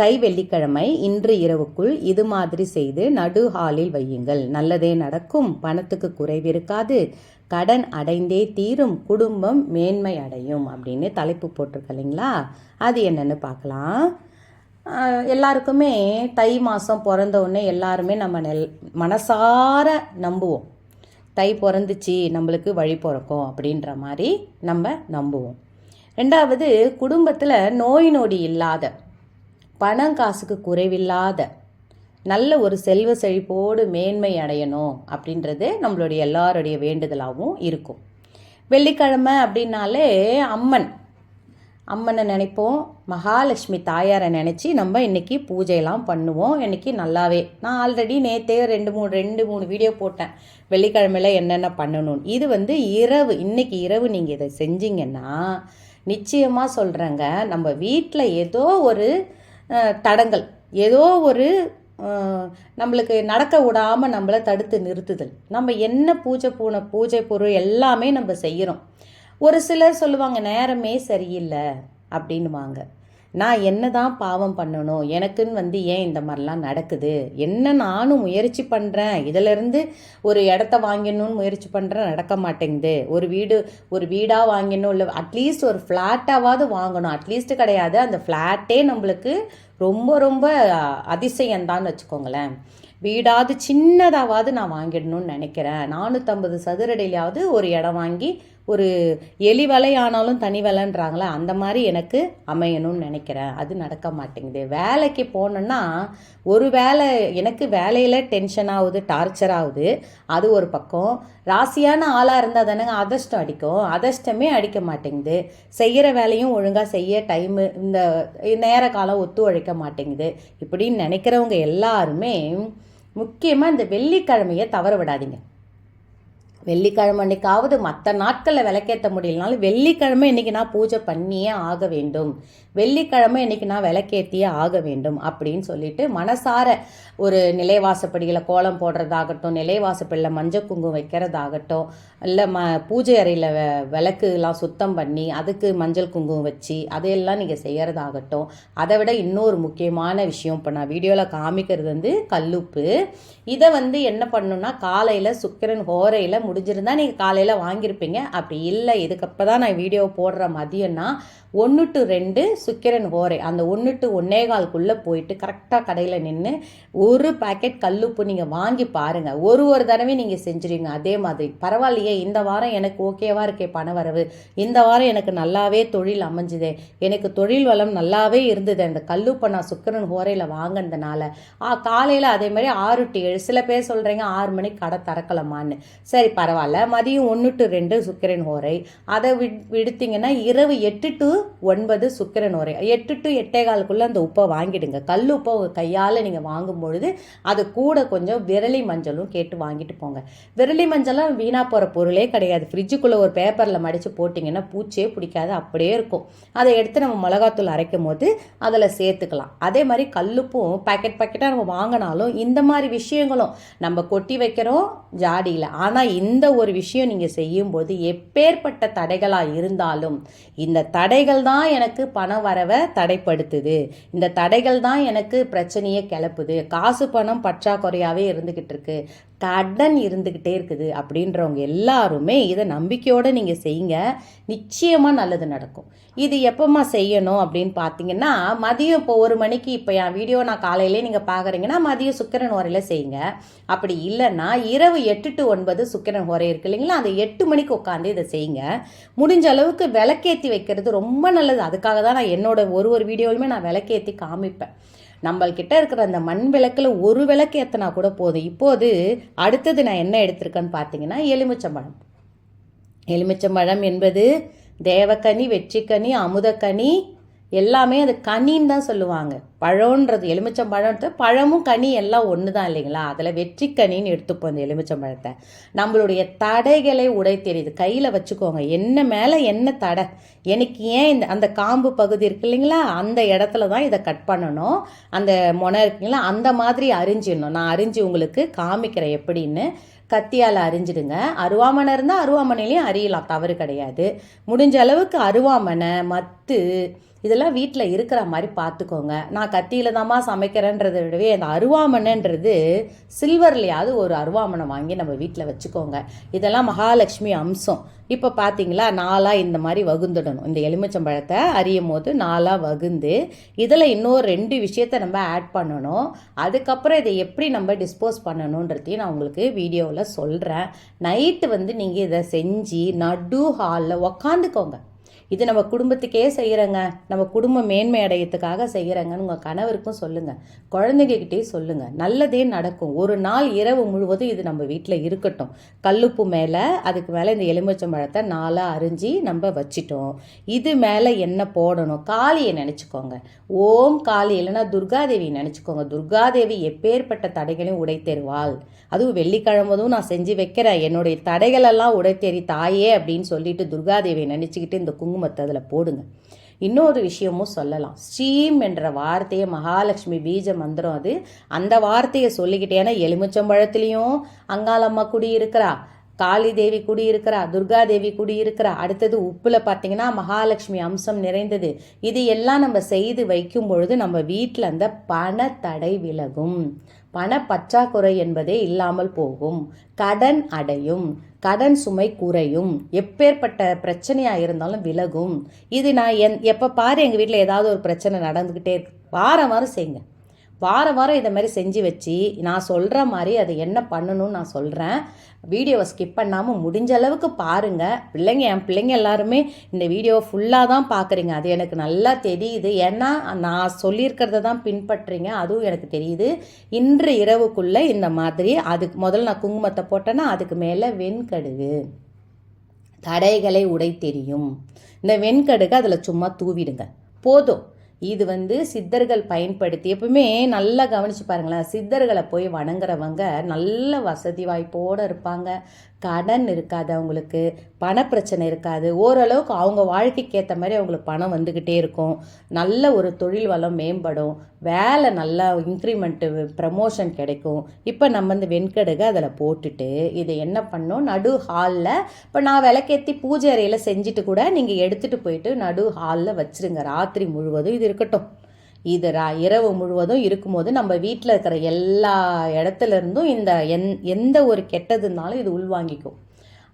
தை வெள்ளிக்கிழமை இன்று இரவுக்குள் இது மாதிரி செய்து நடு ஹாலில் வையுங்கள். நல்லதே நடக்கும். பணத்துக்கு குறைவிருக்காது. கடன் அடைந்தே தீரும். குடும்பம் மேன்மை அடையும் அப்படின்னு தலைப்பு போட்டிருக்கலைங்களா அது என்னன்னு பார்க்கலாம். எல்லாருக்குமே தை மாதம் பிறந்த உடனே எல்லாருமே நம்ம நெல் மனசார நம்புவோம். தை பிறந்துச்சு நம்மளுக்கு வழி பிறக்கும் அப்படின்ற மாதிரி நம்ம நம்புவோம். ரெண்டாவது குடும்பத்தில் நோய் நொடி இல்லாத பணம் காசுக்கு குறைவில்லாத நல்ல ஒரு செல்வ செழிப்போடு மேன்மை அடையணும் அப்படின்றது நம்மளுடைய எல்லாருடைய வேண்டுதலாகவும் இருக்கும். வெள்ளிக்கிழமை அப்படின்னாலே அம்மன் அம்மனை நினைப்போம். மகாலட்சுமி தாயாரை நினச்சி நம்ம இன்றைக்கி பூஜையெல்லாம் பண்ணுவோம். இன்றைக்கி நல்லாவே நான் ஆல்ரெடி நேற்றே ரெண்டு மூணு ரெண்டு மூணு வீடியோ போட்டேன். வெள்ளிக்கிழமையில் என்னென்ன பண்ணணும்னு. இது வந்து இரவு இன்னைக்கு இரவு நீங்கள் இதை செஞ்சீங்கன்னா நிச்சயமாக சொல்கிறேங்க நம்ம வீட்டில் ஏதோ ஒரு தடங்கள். தடங்கல் ஏதோ ஒரு நம்மளுக்கு நடக்க விடாமல் நம்மளை தடுத்து நிறுத்துதல். நம்ம என்ன பூஜை பூனை பூஜை பொருள் எல்லாமே நம்ம செய்கிறோம் ஒரு சிலர் சொல்லுவாங்க நேரமே சரியில்லை அப்படின்னுவாங்க. நான் என்ன தான் பாவம் பண்ணணும்? எனக்குன்னு வந்து ஏன் இந்த மாதிரிலாம் நடக்குது? என்ன நானும் முயற்சி பண்ணுறேன் இதிலிருந்து ஒரு இடத்த வாங்கணும்னு முயற்சி பண்ணுறேன் நடக்க மாட்டேங்குது. ஒரு வீடு ஒரு வீடாக வாங்கணும் இல்லை அட்லீஸ்ட் ஒரு ஃப்ளாட்டாவது வாங்கணும். அட்லீஸ்ட் கிடையாது. அந்த ஃப்ளாட்டே நம்மளுக்கு ரொம்ப ரொம்ப அதிசயம்தான்னு வச்சுக்கோங்களேன். வீடாவது சின்னதாவது நான் வாங்கிடணும்னு நினைக்கிறேன். நானூற்றம்பது சதுரடியிலாவது ஒரு இடம் வாங்கி ஒரு எலி வலையானாலும் ஆனாலும் தனி வலைன்றாங்களே அந்த மாதிரி எனக்கு அமையணும்னு நினைக்கிறேன். அது நடக்க மாட்டேங்குது. வேலைக்கு போனேன்னா ஒரு வேலை எனக்கு வேலையில் டென்ஷன் ஆகுது டார்ச்சர் ஆகுது. அது ஒரு பக்கம். ராசியான ஆளாக இருந்தால் தானேங்க அதிர்ஷ்டம் அடிக்கும். அதிர்ஷ்டமே அடிக்க மாட்டேங்குது. செய்கிற வேலையும் ஒழுங்காக செய்ய டைமு இந்த நேர காலம் ஒத்துழைக்க மாட்டேங்குது. இப்படின்னு நினைக்கிறவங்க எல்லாருமே முக்கியமாக இந்த வெள்ளிக்கிழமையை தவற விடாதீங்க. வெள்ளிக்கிழமை அன்னைக்காவது மற்ற நாட்களில் விளக்கேற்ற முடியலனாலும் வெள்ளிக்கிழமை இன்னைக்கு நான் பூஜை பண்ணியே ஆக வேண்டும். வெள்ளிக்கிழமை இன்னைக்கு நான் விளக்கேற்றியே ஆக வேண்டும் அப்படின்னு சொல்லிட்டு மனசார ஒரு நிலைவாசப்படியில் கோலம் போடுறதாகட்டும் நிலைவாசப்படியில் மஞ்சள் குங்குமம் வைக்கிறதாகட்டும் இல்லை ம பூஜை அறையில் விளக்குலாம் சுத்தம் பண்ணி அதுக்கு மஞ்சள் குங்குமம் வச்சு அதையெல்லாம் நீங்கள் செய்கிறதாகட்டும் அதை விட இன்னொரு முக்கியமான விஷயம் இப்போ நான் வீடியோவில் காமிக்கிறது வந்து கல்லுப்பு. இதை வந்து என்ன பண்ணணும்னா காலையில் சுக்கிரன் ஹோரையில் முடி முடிஞ்சிருந்தா நீங்கள் காலையில் வாங்கியிருப்பீங்க அப்படி இல்லை இதுக்கப்போ தான் நான் வீடியோ போடுற மதியம்னா ஒன்று டு ரெண்டு சுக்கிரன் ஹோரை அந்த ஒன்று டு ஒன்னே கால்குள்ளே போயிட்டு கரெக்டாக கடையில் நின்று ஒரு பாக்கெட் கல்லுப்பு நீங்கள் வாங்கி பாருங்கள் ஒரு ஒரு தடவை நீங்கள் செஞ்சுருவீங்க. அதே மாதிரி. பரவாயில்லையே இந்த வாரம் எனக்கு ஓகேவாக இருக்கே பண வரவு இந்த வாரம் எனக்கு நல்லாவே தொழில் அமைஞ்சுதே. எனக்கு தொழில் வளம் நல்லாவே இருந்தது. அந்த கல்லுப்பை நான் சுக்கிரன் ஹோரையில் வாங்கினதுனால. காலையில் அதே மாதிரி ஆறு டு ஏழு. சில பேர் சொல்கிறீங்க ஆறு மணிக்கு கடை திறக்கலாமான்னு. சரி பரவாயில்ல. மதியம் ஒன்று டு ரெண்டு சுக்கிரன் ஓரை. அதை வி விடுத்தீங்கன்னா இரவு எட்டு டு ஒன்பது சுக்கிரன் ஓரை. எட்டு டு எட்டே காலுக்குள்ளே அந்த உப்பை வாங்கிடுங்க. கல் உப்பை உங்கள் கையால் நீங்கள் வாங்கும் பொழுது அது கூட கொஞ்சம் விரலி மஞ்சளும் கேட்டு வாங்கிட்டு போங்க. விரலி மஞ்சள்லாம் வீணாக போகிற பொருளே கிடையாது. ஃப்ரிட்ஜுக்குள்ளே ஒரு பேப்பரில் மடித்து போட்டிங்கன்னா பூச்சியே பிடிக்காது. அப்படியே இருக்கும். அதை எடுத்து நம்ம மிளகாத்தூள் அரைக்கும் போது அதில் சேர்த்துக்கலாம். அதே மாதிரி கல்லுப்பும் பாக்கெட் பாக்கெட்டாக நம்ம வாங்கினாலும் இந்த மாதிரி விஷயங்களும் நம்ம கொட்டி வைக்கிறோம் ஜாடியில். ஆனால் இந்த ஒரு விஷயம் நீங்கள் செய்யும்போது எப்பேற்பட்ட தடைகளாக இருந்தாலும் இந்த தடைகள் தான் எனக்கு பண வரவை தடைப்படுத்துது. இந்த தடைகள் தான் எனக்கு பிரச்சனையை கிளப்புது. காசு பணம் பற்றாக்குறையாகவே இருந்துக்கிட்டு இருக்கு. கடன் இருந்துக்கிட்டே இருக்குது அப்படின்றவங்க எல்லாருமே இதை நம்பிக்கையோடு நீங்கள் செய்யுங்க. நிச்சயமாக நல்லது நடக்கும். இது எப்போம்மா செய்யணும் அப்படின்னு பார்த்தீங்கன்னா மதியம் இப்போ ஒரு மணிக்கு இப்போ என் வீடியோ நான் காலையிலே நீங்கள் பார்க்குறீங்கன்னா மதியம் சுக்கிரன் ஹோரையில் செய்யுங்க. அப்படி இல்லைன்னா இரவு எட்டு டு ஒன்பது சுக்கிரன் ஹோரை இருக்கு இல்லைங்களா? அந்த எட்டு மணிக்கு உட்காந்து இதை செய்யுங்க. முடிஞ்ச அளவுக்கு விளக்கேற்றி வைக்கிறது ரொம்ப நல்லது. அதுக்காக தான் நான் என்னோட ஒரு ஒரு வீடியோலையுமே நான் விளக்கேற்றி காமிப்பேன். நம்மள்கிட்ட இருக்கிற அந்த மண் விளக்கில் ஒரு விளக்கு ஏற்றினா கூட போதும். இப்போது அடுத்தது நான் என்ன எடுத்திருக்கேன்னு பார்த்தீங்கன்னா எலுமிச்சம்பழம். எலுமிச்சம்பழம் என்பது தேவக்கனி வெற்றிக்கனி அமுதக்கனி எல்லாமே அது கனின்னு தான் சொல்லுவாங்க. பழம்ன்றது எலுமிச்சம்பழம்ன்றது பழமும் கனி எல்லாம் ஒன்று தான் இல்லைங்களா? அதில் வெற்றி கனின்னு எடுத்துப்போம் இந்த எலுமிச்சம்பழத்தை நம்மளுடைய தடைகளை உடை தெரியுது கையில் வச்சுக்கோங்க. என்ன மேலே என்ன தடை? எனக்கு ஏன் இந்த அந்த காம்பு பகுதி இருக்கு இல்லைங்களா? அந்த இடத்துல தான் இதை கட் பண்ணணும். அந்த முனை இருக்குங்களா அந்த மாதிரி அரிஞ்சிடணும். நான் அரிஞ்சு உங்களுக்கு காமிக்கிறேன் எப்படின்னு. கத்தியால் அரிஞ்சிடுங்க. அருவாமனை இருந்தால் அருவாமனையிலையும் அரியலாம். தவறு கிடையாது. முடிஞ்ச அளவுக்கு அருவாமனை மத்து இதெல்லாம் வீட்டில் இருக்கிற மாதிரி பார்த்துக்கோங்க நான் கத்தியில் தாம்மா சமைக்கிறேன்றதை விடவே அந்த அருவாமனைன்றது சில்வர்லையாவது ஒரு அருவாமனை வாங்கி நம்ம வீட்டில் வச்சுக்கோங்க. இதெல்லாம் மகாலட்சுமி அம்சம். இப்போ பார்த்தீங்களா நாலாக இந்த மாதிரி வகுந்துடணும். இந்த எலுமிச்சம்பழத்தை அறியும் போது நாலாக வகுந்து இதில் இன்னொரு ரெண்டு விஷயத்த நம்ம ஆட் பண்ணணும். அதுக்கப்புறம் இதை எப்படி நம்ம டிஸ்போஸ் பண்ணணுன்றதையும் நான் உங்களுக்கு வீடியோவில் சொல்கிறேன் நைட்டு வந்து நீங்கள் இதை செஞ்சு நடு ஹாலில் உக்காந்துக்கோங்க. இது நம்ம குடும்பத்துக்கே செய்கிறேங்க நம்ம குடும்ப மேன்மை அடையத்துக்காக செய்கிறேங்கன்னு உங்கள் கணவருக்கும் சொல்லுங்கள் குழந்தைங்கக்கிட்டேயும் சொல்லுங்கள் நல்லதே நடக்கும். ஒரு நாள் இரவு முழுவதும் இது நம்ம வீட்டில் இருக்கட்டும். கல்லுப்பு மேலே அதுக்கு மேலே இந்த எலுமிச்சம்பழத்தை நாளாக அரிஞ்சு நம்ம வச்சிட்டோம். இது மேலே என்ன போடணும். காளியை நினச்சிக்கோங்க. ஓம் காளி. இல்லைன்னா துர்காதேவி நினச்சிக்கோங்க. துர்காதேவி எப்பேற்பட்ட தடைகளையும் உடைத்தருவாள். அதுவும் வெள்ளிக்கிழமதும் நான் செஞ்சு வைக்கிறேன். என்னுடைய தடைகளெல்லாம் உடைத்தெறி தாயே அப்படின்னு சொல்லிட்டு துர்காதேவியை நினச்சிக்கிட்டு இந்த குங்குமத்தை அதில் போடுங்க. இன்னொரு விஷயமும் சொல்லலாம். ஸ்ரீம் என்ற வார்த்தையை மகாலட்சுமி பீஜ மந்திரம் அது. அந்த வார்த்தையை சொல்லிக்கிட்டே ஏன்னா எலுமிச்சம்பழத்துலேயும் அங்காளம்மா குடி இருக்கிறா காளி தேவி குடி இருக்கிறா துர்கா தேவி குடி இருக்கிறா அடுத்தது உப்புல பார்த்தீங்கன்னா மகாலட்சுமி அம்சம் நிறைந்தது. இது எல்லாம் நம்ம செய்து வைக்கும் பொழுது நம்ம வீட்டில் அந்த பணத்தடை விலகும். பண பற்றாக்குறை என்பதே இல்லாமல் போகும். கடன் அடையும். கடன் சுமை குறையும். எப்பேற்பட்ட பிரச்சனையாக இருந்தாலும் விலகும். இது நான் என் எப்போ பாரு எங்கள் வீட்டில் ஏதாவது ஒரு பிரச்சனை நடந்துக்கிட்டே இருக்கு. வாரம் வாரம் செய்யுங்க வாரம் வாரம் இதை மாதிரி செஞ்சு வச்சு நான் சொல்கிற மாதிரி அதை என்ன பண்ணணும்னு நான் சொல்கிறேன் வீடியோவை ஸ்கிப் பண்ணாமல் முடிஞ்ச அளவுக்கு பாருங்கள் பிள்ளைங்க என் பிள்ளைங்க எல்லாருமே இந்த வீடியோவை ஃபுல்லாக தான் பார்க்குறீங்க அது எனக்கு நல்லா தெரியுது. ஏன்னா நான் சொல்லியிருக்கிறத தான் பின்பற்றுறீங்க அதுவும் எனக்கு தெரியுது. இன்று இரவுக்குள்ளே இந்த மாதிரி அதுக்கு முதல்ல நான் குங்குமத்தை போட்டேன்னா அதுக்கு மேலே வெண்கடுகு. தடைகளை உடை தெரியும் இந்த வெண்கடுகு அதில் சும்மா தூவிடுங்க. போதும். இது வந்து சித்தர்கள் பயன்படுத்தி எப்பவுமே நல்லா கவனிச்சு பாருங்களேன். சித்தர்களை போய் வணங்குறவங்க நல்ல வசதி வாய்ப்போடு இருப்பாங்க. கடன் இருக்காது அவங்களுக்கு பணப்பிரச்சனை இருக்காது. ஓரளவுக்கு அவங்க வாழ்க்கைக்கு ஏற்ற மாதிரி அவங்களுக்கு பணம் வந்துக்கிட்டே இருக்கும். நல்ல ஒரு தொழில் வளம் மேம்படும். வேலை நல்லா இன்க்ரிமெண்ட்டு ப்ரமோஷன் கிடைக்கும். இப்போ நம்ம இந்த வெண்கடுகு அதில் போட்டுட்டு இதை என்ன பண்ணோம்? நடு ஹாலில் இப்போ நான் விளக்கேற்றி பூஜை அறையில் செஞ்சுட்டு கூட நீங்கள் எடுத்துகிட்டு போயிட்டு நடு ஹாலில் வச்சுருங்க. ராத்திரி முழுவதும் இது இருக்கட்டும். இது ரா இரவு முழுவதும் இருக்கும்போது நம்ம வீட்டில் இருக்கிற எல்லா இடத்துல இருந்தும் இந்த எந் எந்த ஒரு கெட்டதுனாலும் இது உள்வாங்கிக்கும்.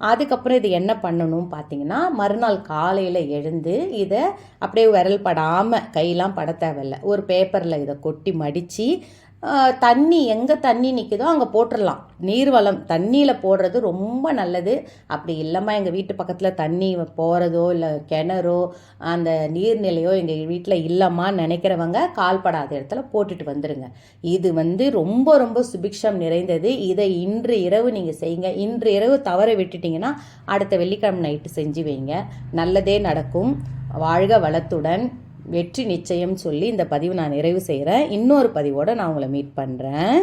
அதுக்கப்புறம் இது என்ன பண்ணணும் பார்த்தீங்கன்னா மறுநாள் காலையில் எழுந்து இதை அப்படியே விரல் படாமல் கையெல்லாம் பட தேவையில்ல. ஒரு பேப்பரில் இதை கொட்டி மடித்து தண்ணி எங்கே தண்ணி நிற்குதோ அங்கே போட்டுடலாம் நீர்வளம் தண்ணியில் போடுறது ரொம்ப நல்லது. அப்படி இல்லைம்மா எங்கள் வீட்டு பக்கத்தில் தண்ணி போகிறதோ இல்லை கிணறோ அந்த நீர்நிலையோ எங்கள் வீட்டில் இல்லைம்மா நினைக்கிறவங்க கால்படாத இடத்துல போட்டுட்டு வந்துடுங்க இது வந்து ரொம்ப ரொம்ப சுபிக்ஷம் நிறைந்தது. இதை இன்று இரவு நீங்கள் செய்யுங்க. இன்று இரவு தவற விட்டுட்டிங்கன்னா அடுத்த வெள்ளிக்கிழமை நைட்டு செஞ்சு வைங்க. நல்லதே நடக்கும். வாழ்க வளத்துடன். வெற்றி நிச்சயம் சொல்லி இந்த பதிவு நான் நிறைவு செய்கிறேன் இன்னொரு பதிவோடு நான் உங்களை மீட் பண்ணுறேன்